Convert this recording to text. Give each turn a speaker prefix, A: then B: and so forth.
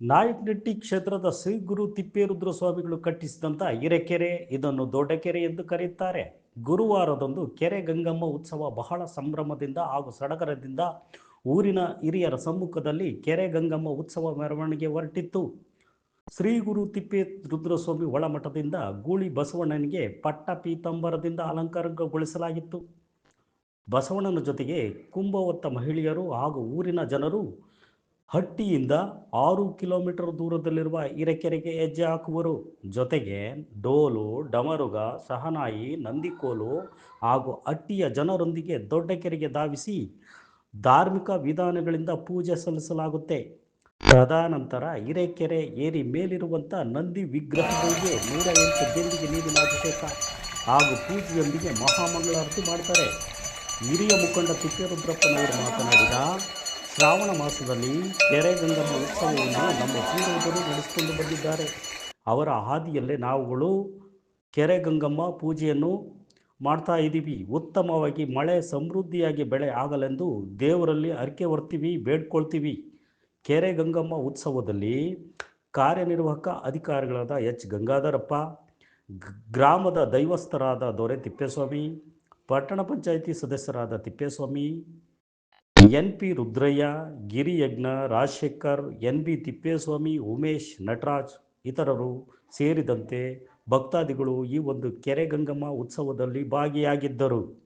A: ನಾಯಕನಟ್ಟಿ ಕ್ಷೇತ್ರದ ಶ್ರೀ ಗುರು ತಿಪ್ಪೇರುದ್ರ ಸ್ವಾಮಿಗಳು ಕಟ್ಟಿಸಿದಂಥ ಹಿರೆಕೆರೆ, ಇದನ್ನು ದೊಡ್ಡಕೆರೆ ಎಂದು ಕರೆಯುತ್ತಾರೆ. ಗುರುವಾರದಂದು ಕೆರೆ ಗಂಗಮ್ಮ ಉತ್ಸವ ಬಹಳ ಸಂಭ್ರಮದಿಂದ ಹಾಗೂ ಸಡಗರದಿಂದ ಊರಿನ ಹಿರಿಯರ ಸಮ್ಮುಖದಲ್ಲಿ ಕೆರೆ ಗಂಗಮ್ಮ ಉತ್ಸವ ಮೆರವಣಿಗೆ ಹೊರಟಿತ್ತು. ಶ್ರೀ ಗುರು ತಿಪ್ಪೇ ರುದ್ರಸ್ವಾಮಿ ಒಳಮಠದಿಂದ ಗೂಳಿ ಬಸವಣ್ಣನಿಗೆ ಪಟ್ಟ ಪೀತಂಬರದಿಂದ ಅಲಂಕಾರಗೊಳಿಸಲಾಗಿತ್ತು. ಬಸವಣ್ಣನ ಜೊತೆಗೆ ಕುಂಭವತ್ತ ಮಹಿಳೆಯರು ಹಾಗೂ ಊರಿನ ಜನರು ಹಟ್ಟಿಯಿಂದ ಆರು ಕಿಲೋಮೀಟರ್ ದೂರದಲ್ಲಿರುವ ಹಿರೇಕೆರೆಗೆ ಹೆಜ್ಜೆ ಹಾಕುವರು. ಜೊತೆಗೆ ಡೋಲು, ಡಮರುಗ, ಸಹನಾಯಿ, ನಂದಿಕೋಲು ಹಾಗೂ ಹಟ್ಟಿಯ ಜನರೊಂದಿಗೆ ದೊಡ್ಡ ಕೆರೆಗೆ ಧಾವಿಸಿ ಧಾರ್ಮಿಕ ವಿಧಾನಗಳಿಂದ ಪೂಜೆ ಸಲ್ಲಿಸಲಾಗುತ್ತೆ. ತದಾನಂತರ ಹಿರೇಕೆರೆ ಏರಿ ಮೇಲಿರುವಂಥ ನಂದಿ ವಿಗ್ರಹಗಳಿಗೆ ನೂರ ಎಂಟು ಬೆಂದಿಗೆ ನೀರಿನ ಅಭಿಷೇಕ ಹಾಗೂ ಪೂಜೆಯೊಂದಿಗೆ ಮಹಾಮಂಗಳಾರತಿ ಮಾಡ್ತಾರೆ. ಹಿರಿಯ ಮುಖಂಡ ತಿಪ್ಪೇರುದ್ರಪ್ಪನವರು ಮಾತನಾಡಿದ ಶ್ರಾವಣ ಮಾಸದಲ್ಲಿ ಕೆರೆ ಗಂಗಮ್ಮ ಉತ್ಸವವನ್ನು ನಮ್ಮ ಪೂರ್ವಜರು ನಡೆಸಿಕೊಂಡು ಬಂದಿದ್ದಾರೆ. ಅವರ ಹಾದಿಯಲ್ಲೇ ನಾವುಗಳು ಕೆರೆ ಗಂಗಮ್ಮ ಪೂಜೆಯನ್ನು ಮಾಡ್ತಾ ಇದ್ದೀವಿ. ಉತ್ತಮವಾಗಿ ಮಳೆ ಸಮೃದ್ಧಿಯಾಗಿ ಬೆಳೆ ಆಗಲೆಂದು ದೇವರಲ್ಲಿ ಹರಕೆ ಹೊರ್ತೀವಿ ಬೇಡ್ಕೊಳ್ತೀವಿ. ಕೆರೆ ಗಂಗಮ್ಮ ಉತ್ಸವದಲ್ಲಿ ಕಾರ್ಯನಿರ್ವಾಹಕ ಅಧಿಕಾರಿಗಳಾದ ಎಚ್. ಗಂಗಾಧರಪ್ಪ ಗ್ರಾಮದ ದೈವಸ್ಥರಾದ ದೊರೆ ತಿಪ್ಪೇಸ್ವಾಮಿ, ಪಟ್ಟಣ ಪಂಚಾಯಿತಿ ಸದಸ್ಯರಾದ Thippeswamy N P Rudraiah, Giriyajna, Rajashekar, N B Thippeswamy, Umesh, Nataraj ಇತರರು ಸೇರಿದಂತೆ ಭಕ್ತಾದಿಗಳು ಈ ಒಂದು ಕೆರೆ ಗಂಗಮ್ಮ ಉತ್ಸವದಲ್ಲಿ ಭಾಗಿಯಾಗಿದ್ದರು.